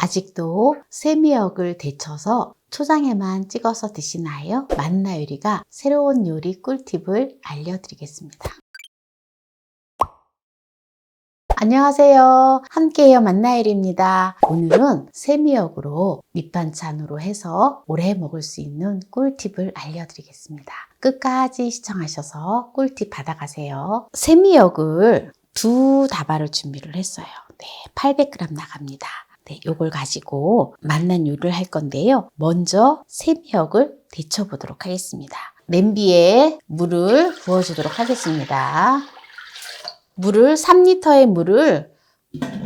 아직도 세미역을 데쳐서 초장에만 찍어서 드시나요? 만나 요리가 새로운 요리 꿀팁을 알려드리겠습니다. 안녕하세요. 함께해요 만나일입니다. 오늘은 세미역으로 밑반찬으로 해서 오래 먹을 수 있는 꿀팁을 알려드리겠습니다. 끝까지 시청하셔서 꿀팁 받아가세요. 세미역을 두 다발을 준비를 했어요. 네, 800g 나갑니다. 네, 요걸 가지고 만난 요리를 할 건데요. 먼저 세미역을 데쳐 보도록 하겠습니다. 냄비에 물을 부어 주도록 하겠습니다. 물을 3리터의 물을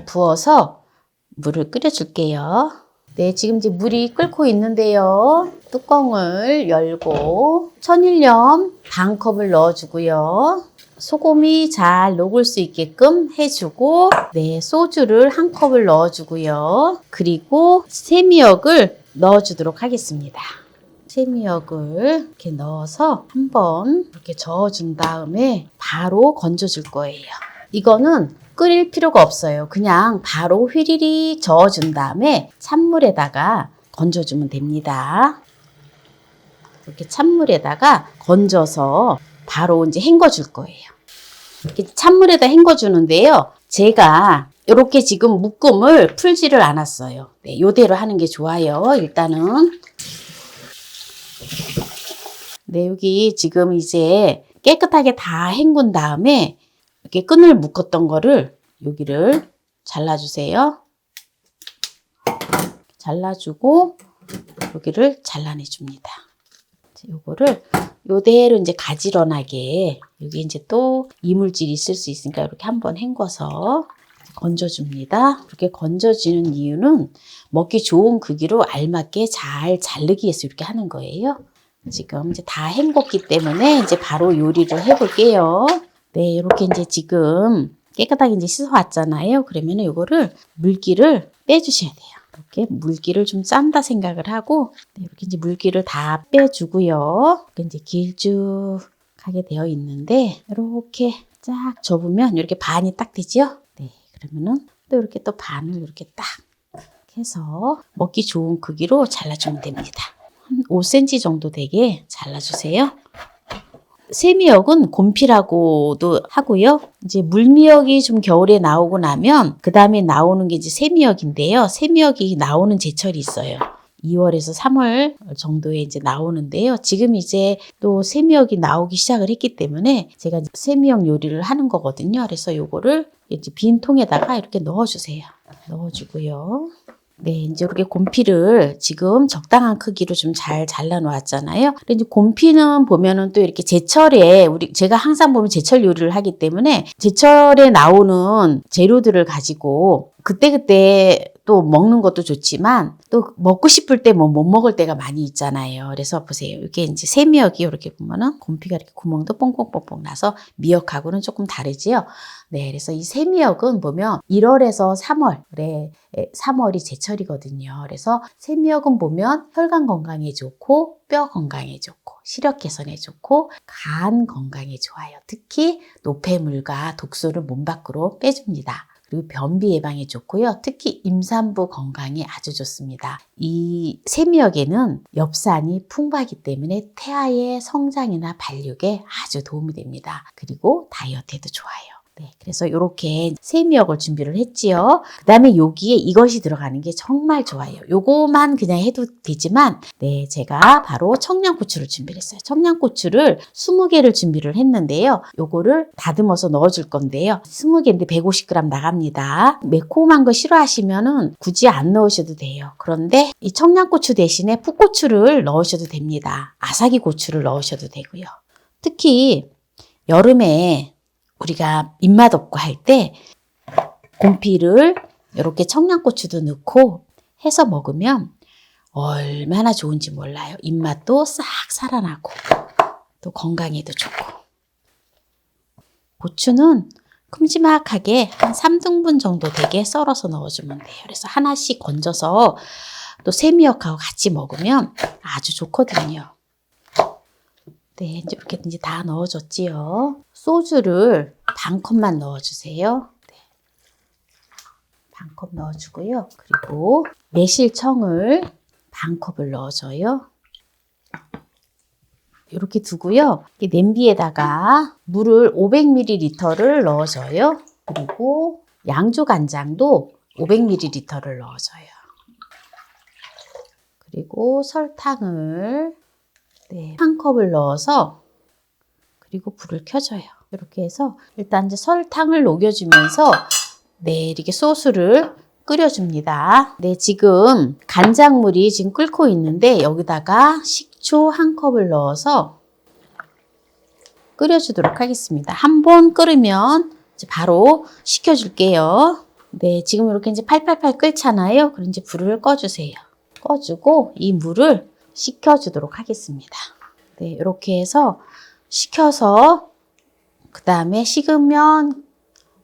부어서 물을 끓여 줄게요. 네, 지금 이제 물이 끓고 있는데요. 뚜껑을 열고 천일염 반 컵을 넣어 주고요. 소금이 잘 녹을 수 있게끔 해주고, 네, 소주를 한 컵을 넣어주고요. 그리고 세미역을 넣어주도록 하겠습니다. 세미역을 이렇게 넣어서 한번 이렇게 저어준 다음에 바로 건져줄 거예요. 이거는 끓일 필요가 없어요. 그냥 바로 휘리릭 저어준 다음에 찬물에다가 건져주면 됩니다. 이렇게 찬물에다가 건져서 바로 이제 헹궈줄 거예요. 찬물에다 헹궈주는데요. 제가 이렇게 지금 묶음을 풀지를 않았어요. 네, 요대로 하는 게 좋아요. 일단은. 네, 여기 지금 이제 깨끗하게 다 헹군 다음에 이렇게 끈을 묶었던 거를 여기를 잘라주세요. 잘라주고 여기를 잘라내 줍니다. 요거를 요대로 이제 가지런하게 여기 이제 또 이물질이 있을 수 있으니까 이렇게 한번 헹궈서 건져줍니다. 이렇게 건져지는 이유는 먹기 좋은 크기로 알맞게 잘 자르기 위해서 이렇게 하는 거예요. 지금 이제 다 헹궜기 때문에 이제 바로 요리를 해볼게요. 네, 이렇게 이제 지금 깨끗하게 이제 씻어왔잖아요. 그러면은 요거를 물기를 빼주셔야 돼요. 이렇게 물기를 좀 짠다 생각을 하고 네, 이렇게 이제 물기를 다 빼주고요. 이제 길쭉하게 되어 있는데 이렇게 쫙 접으면 이렇게 반이 딱 되죠. 네, 그러면은 또 이렇게 또 반을 이렇게 딱 해서 먹기 좋은 크기로 잘라주면 됩니다. 한 5cm 정도 되게 잘라주세요. 세미역은 곰피라고도 하고요. 이제 물미역이 좀 겨울에 나오고 나면 그 다음에 나오는 게 이제 세미역인데요. 세미역이 나오는 제철이 있어요. 2월에서 3월 정도에 이제 나오는데요. 지금 이제 또 세미역이 나오기 시작을 했기 때문에 제가 세미역 요리를 하는 거거든요. 그래서 요거를 이제 빈 통에다가 이렇게 넣어주세요. 넣어주고요. 네, 이제 이렇게 곰피를 지금 적당한 크기로 좀 잘 잘라 놓았잖아요. 근데 이제 곰피는 보면은 또 이렇게 제철에 우리 제가 항상 보면 제철 요리를 하기 때문에 제철에 나오는 재료들을 가지고 그때그때 또 먹는 것도 좋지만 또 먹고 싶을 때 뭐 못 먹을 때가 많이 있잖아요. 그래서 보세요. 이게 이제 세미역이 이렇게 보면은 곰피가 이렇게 구멍도 뽕뽕뽕뽕 나서 미역하고는 조금 다르지요. 네, 그래서 이 세미역은 보면 1월에서 3월, 그래, 3월이 제철이거든요. 그래서 세미역은 보면 혈관 건강에 좋고 뼈 건강에 좋고 시력 개선에 좋고 간 건강에 좋아요. 특히 노폐물과 독소를 몸 밖으로 빼줍니다. 그리고 변비 예방에 좋고요. 특히 임산부 건강에 아주 좋습니다. 이 세미역에는 엽산이 풍부하기 때문에 태아의 성장이나 발육에 아주 도움이 됩니다. 그리고 다이어트에도 좋아요. 네, 그래서 이렇게 세미역을 준비를 했지요. 그 다음에 여기에 이것이 들어가는 게 정말 좋아요. 요거만 그냥 해도 되지만, 네, 제가 바로 청양고추를 준비를 했어요. 청양고추를 20개를 준비를 했는데요. 요거를 다듬어서 넣어줄 건데요. 20개인데 150g 나갑니다. 매콤한 거 싫어하시면은 굳이 안 넣으셔도 돼요. 그런데 이 청양고추 대신에 풋고추를 넣으셔도 됩니다. 아사기 고추를 넣으셔도 되고요. 특히 여름에 우리가 입맛 없고 할 때 곰피를 이렇게 청양고추도 넣고 해서 먹으면 얼마나 좋은지 몰라요. 입맛도 싹 살아나고 또 건강에도 좋고. 고추는 큼지막하게 한 3등분 정도 되게 썰어서 넣어주면 돼요. 그래서 하나씩 건져서 또 세미역하고 같이 먹으면 아주 좋거든요. 네, 이제 이렇게 이제 다 넣어줬지요. 소주를 반 컵만 넣어주세요. 네. 한컵 넣어주고요. 그리고 매실청을 반 컵을 넣어줘요. 이렇게 두고요. 이 냄비에다가 물을 500ml를 넣어줘요. 그리고 양조 간장도 500ml를 넣어줘요. 그리고 설탕을 네, 한 컵을 넣어서 그리고 불을 켜줘요. 이렇게 해서 일단 이제 설탕을 녹여주면서 네 이렇게 소스를 끓여줍니다. 네 지금 간장물이 지금 끓고 있는데 여기다가 식초 한 컵을 넣어서 끓여주도록 하겠습니다. 한 번 끓으면 이제 바로 식혀줄게요. 네 지금 이렇게 이제 팔팔팔 끓잖아요. 그럼 이제 불을 꺼주세요. 꺼주고 이 물을 식혀주도록 하겠습니다. 네 이렇게 해서 식혀서 그 다음에 식으면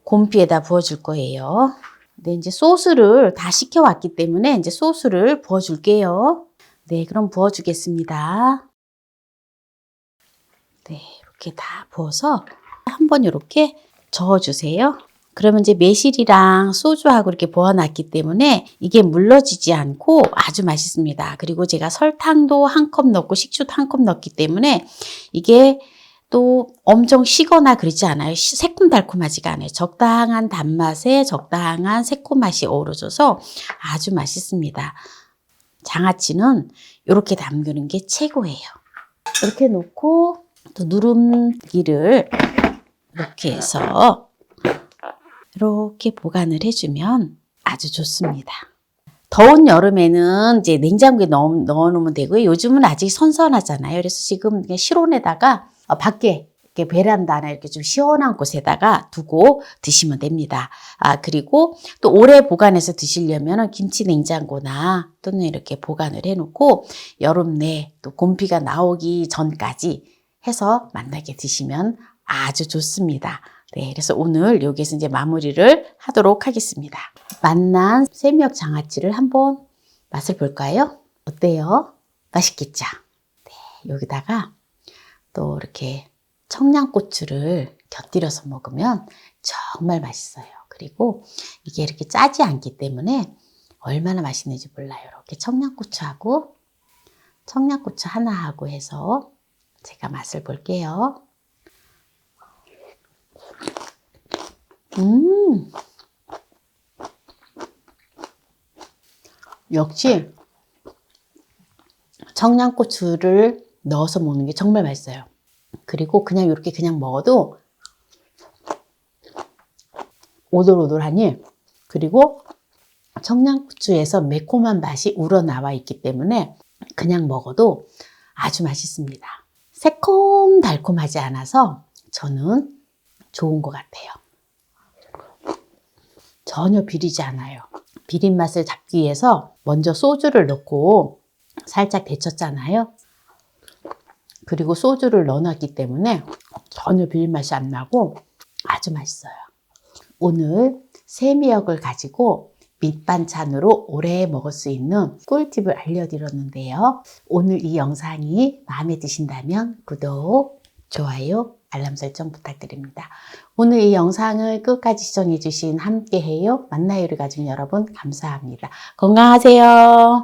곰피에다 부어줄 거예요. 네, 이제 소스를 다 식혀왔기 때문에 이제 소스를 부어줄게요. 네, 그럼 부어주겠습니다. 네, 이렇게 다 부어서 한번 이렇게 저어주세요. 그러면 이제 매실이랑 소주하고 이렇게 부어놨기 때문에 이게 물러지지 않고 아주 맛있습니다. 그리고 제가 설탕도 한 컵 넣고 식초도 한 컵 넣기 때문에 이게 또 엄청 시거나 그러지 않아요. 시- 새콤달콤하지가 않아요. 적당한 단맛에 적당한 새콤맛이 어우러져서 아주 맛있습니다. 장아찌는 이렇게 담그는 게 최고예요. 이렇게 놓고 또 누름기를 이렇게 해서 이렇게 보관을 해주면 아주 좋습니다. 더운 여름에는 이제 냉장고에 넣어, 넣어놓으면 되고요. 요즘은 아직 선선하잖아요. 그래서 지금 실온에다가 어, 밖에 이렇게 베란다나 이렇게 좀 시원한 곳에다가 두고 드시면 됩니다. 아, 그리고 또 오래 보관해서 드시려면 김치 냉장고나 또는 이렇게 보관을 해놓고 여름 내 또 곰피가 나오기 전까지 해서 만나게 드시면 아주 좋습니다. 네, 그래서 오늘 여기서 이제 마무리를 하도록 하겠습니다. 만난 새미역 장아찌를 한번 맛을 볼까요? 어때요? 맛있겠죠? 네, 여기다가 또 이렇게 청양고추를 곁들여서 먹으면 정말 맛있어요. 그리고 이게 이렇게 짜지 않기 때문에 얼마나 맛있는지 몰라요. 이렇게 청양고추하고 청양고추 하나하고 해서 제가 맛을 볼게요. 음. 역시 청양고추를 넣어서 먹는 게 정말 맛있어요. 그리고 그냥 이렇게 그냥 먹어도 오돌오돌하니 그리고 청양고추에서 매콤한 맛이 우러나와 있기 때문에 그냥 먹어도 아주 맛있습니다. 새콤달콤하지 않아서 저는 좋은 것 같아요. 전혀 비리지 않아요. 비린 맛을 잡기 위해서 먼저 소주를 넣고 살짝 데쳤잖아요. 그리고 소주를 넣어놨기 때문에 전혀 비린 맛이 안 나고 아주 맛있어요. 오늘 새미역을 가지고 밑반찬으로 오래 먹을 수 있는 꿀팁을 알려드렸는데요. 오늘 이 영상이 마음에 드신다면 구독, 좋아요, 알람 설정 부탁드립니다. 오늘 이 영상을 끝까지 시청해주신 함께해요. 만나요를 가진 여러분 감사합니다. 건강하세요.